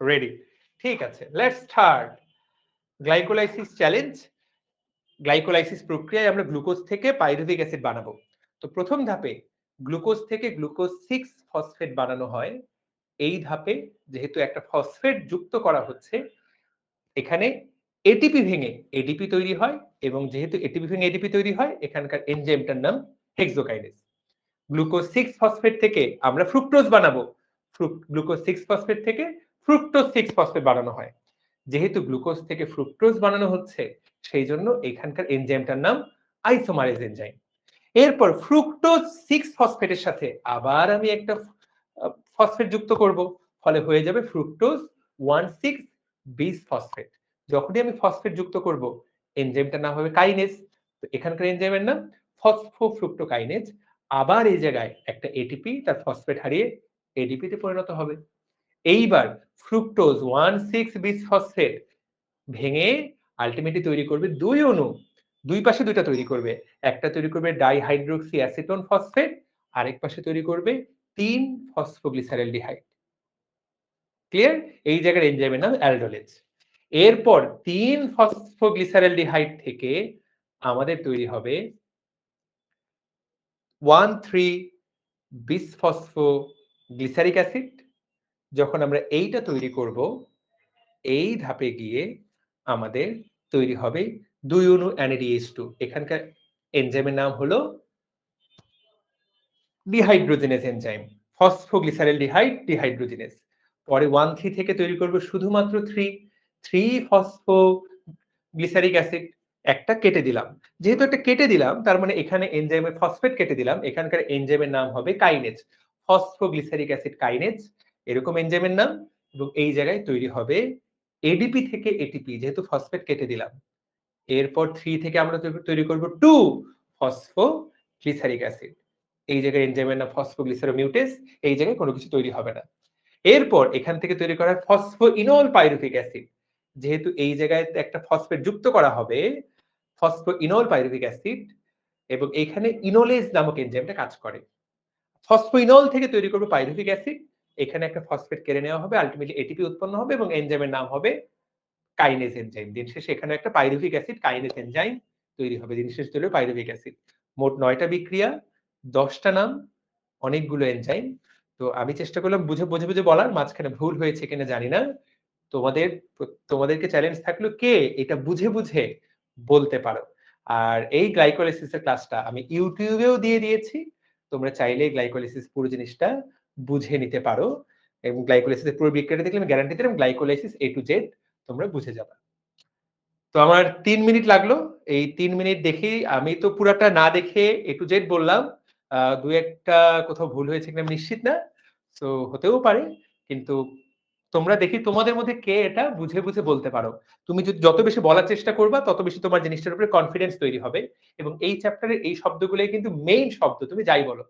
Ready ঠিক আছে let's start glycolysis challenge glycolysis প্রক্রিয়ায় আমরা গ্লুকোজ থেকে পাইরুভিক অ্যাসিড বানাবো। তো প্রথম ধাপে গ্লুকোজ থেকে গ্লুকোজ সিক্স ফসফেট বানানো হয়। এই ধাপে যেহেতু একটা ফসফেট যুক্ত করা হচ্ছে, এখানে এটিপি ভেঙে এডিপি তৈরি হয় এবং যেহেতু এটিপি ভেঙে এডিপি তৈরি হয়, এখানকার এনজাইমটার নাম হেক্সোকাইনেজ গ্লুকোজ সিক্স ফসফেট থেকে আমরা ফ্রুক্টোজ বানাবো। গ্লুকোজ সিক্স ফসফেট থেকে ফ্রুক্টোজ সিক্স ফসফেট বানানো হয়। যেহেতু গ্লুকোজ থেকে ফ্রুক্টোজ বানানো হচ্ছে, সেই জন্য এখানকার এনজাইমটার নাম আইসোমারেজ এনজাইম এরপর ফ্রুক্টোজ সিক্স ফসফেটের সাথে আবার আমি একটা ফসফেট যুক্ত করব। ফলে হয়ে যাবে fructose one six bis phosphate যখনই আমি ফসফেট যুক্ত করব এনজাইমটার নাম হবে কাইনেজ তো এখানকার এনজাইমের নাম ফসফোফ্রুক্টোকাইনেজ আবার এই জায়গায় একটা এটিপি তার ফসফেট হারিয়ে এডিপিতে পরিণত হবে। এইবার fructose one six bis phosphate ভেঙে আলটিমেটলি তৈরি করবে দুই অণু। দুই পাশে দুইটা তৈরি করবে। একটা তৈরি করবে ডাইহাইড্রোক্সি অ্যাসিটোন ফসফেট আরেক পাশে তৈরি করবে তিন ফসফোগ্লিসারেলডিহাইড ক্লিয়ার এই জায়গার এনজাইমের নাম অ্যালডোলেজ এরপর তিন ফসফোগ্লিসারেলডিহাইড থেকে আমাদের তৈরি হবে one three bisphospho glyceric acid যখন আমরা এইটা তৈরি করব, এই ধাপে গিয়ে আমাদের তৈরি হবে দুই অণু অ্যানিডিএস টু এখানকার এনজাইমের নাম হলো dehydrogenase enzyme phosphoglyceral dehyd dehydrogenase পরে ওয়ান থ্রি থেকে তৈরি করব শুধুমাত্র থ্রি থ্রি ফসফো গ্লিসারিক অ্যাসিড একটা কেটে দিলাম। যেহেতু একটা কেটে দিলাম, তার মানে এখানে এনজাইমের ফসফেট কেটে দিলাম। এখানকার এনজাইমের নাম হবে কাইনেজ ফসফোগ্লিসারিক অ্যাসিড কাইনেজ এরকম এনজাইমের নাম এবং এই জায়গায় তৈরি হবে এডিপি থেকে এটিপি যেহেতু ফসফেট কেটে দিলাম। এরপর থ্রি থেকে আমরা তৈরি করব টু ফসফো গ্লিসারিক অ্যাসিড এই জায়গায় এনজাইমের নাম ফসফোগ্লিসারোমিউটেস এই জায়গায় কোনো কিছু তৈরি হবে না। এরপর এখান থেকে তৈরি করা ফসফো ইনল পাইরুভিক অ্যাসিড যেহেতু এই জায়গায় একটা ফসফেট যুক্ত করা হবে ফসফো ইনল পাইরুভিক অ্যাসিড এবং এখানে ইনোলেজ নামক এনজাইমটা কাজ করে। ফসফোইনল থেকে তৈরি করবে পাইরুভিক অ্যাসিড এখানে একটা ফসফেট কেড়ে নেওয়া হবে আলটিমেটলি এটিপি উৎপন্ন হবে এবং এনজাইমের নাম হবে কাইনেজ এনজাইম দিন শেষে এখানে একটা পাইরুভিক অ্যাসিড কাইনেজ এনজাইম তৈরি হবে। দিন শেষে তৈরি পাইরুভিক অ্যাসিড মোট নয়টা বিক্রিয়া, দশটা নাম, অনেকগুলো এনজাইম তো আমি চেষ্টা করলাম বুঝে বুঝে বুঝে বলার, মাঝখানে ভুল হয়েছে কিনা জানি না। তোমাদের, তোমাদেরকে চ্যালেঞ্জ থাকল কে? এটা বুঝে বুঝে বলতে পারো। আর এই গ্লাইকোলাইসিসের ক্লাসটা আমি ইউটিউবেও দিয়ে দিয়েছি। তোমরা চাইলে গ্লাইকোলাইসিস পুরো জিনিসটা বুঝে নিতে পারো এবং গ্লাইকোলাইসিসের পুরো বিক্রিয়াটা দেখলে আমি গ্যারান্টি দিলাম গ্লাইকোলাইসিস এ টু জেড তোমরা বুঝে যাবে। তো আমার তিন মিনিট লাগল। এই তিন মিনিট দেখেই আমি তো পুরাটা না দেখে এ টু জেড বললাম। দু একটা কোথাও ভুল হয়েছে কিনা নিশ্চিত না। তো হতেও পারে। কিন্তু তোমরা দেখি তোমাদের মধ্যে কে এটা বুঝে বুঝে বলতে পারো। তুমি যদি যত বেশি বলার চেষ্টা করবা, তত বেশি তোমার জিনিসটার উপরে কনফিডেন্স তৈরি হবে। এবং এই চ্যাপ্টারের এই শব্দগুলোই কিন্তু মেইন শব্দ, তুমি যাই বলো।